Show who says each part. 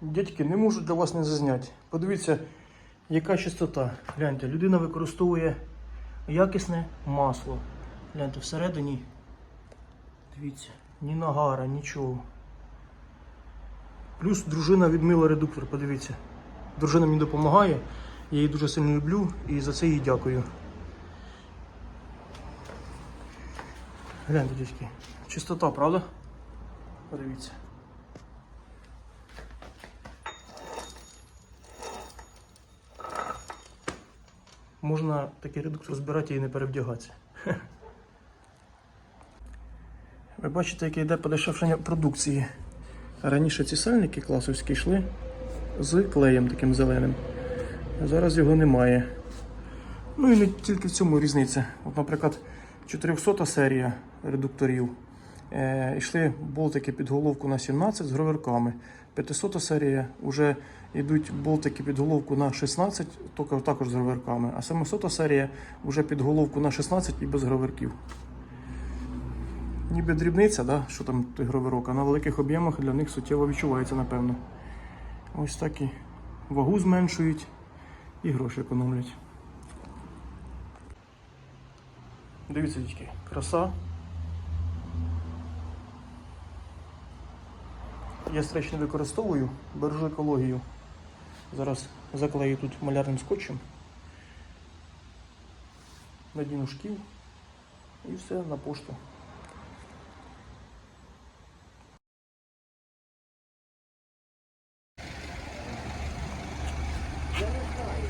Speaker 1: Дядьки, не можу для вас не зазняти. Подивіться, яка чистота. Гляньте, людина використовує якісне масло. Гляньте, всередині. Дивіться, ні нагара, нічого. Плюс дружина відмила редуктор, подивіться. Дружина мені допомагає, я її дуже сильно люблю і за це їй дякую. Гляньте, дядьки. Чистота, правда? Подивіться. Можна такий редуктор збирати і не перевдягатися. Ви бачите, яке йде подешевшення продукції. Раніше ці сальники класовські йшли з клеєм таким зеленим. А зараз його немає. Ну і не тільки в цьому різниця. От, наприклад, 400 серія редукторів. Е, йшли болтики під головку на 17 з гроверками. 500 серія вже йдуть болтики під головку на 16, тільки також з гроверками. А 700 серія вже під головку на 16 і без гроверків. Ніби дрібниця, да? що там той гроверок, а на великих об'ємах для них суттєво відчувається, напевно. Ось так і вагу зменшують і гроші економлять. Дивіться, дітки, краса. Я стреч не використовую, бережу екологію. Зараз заклею тут малярним скотчем. Надіну шкіл і все на пошту. Я не знаю.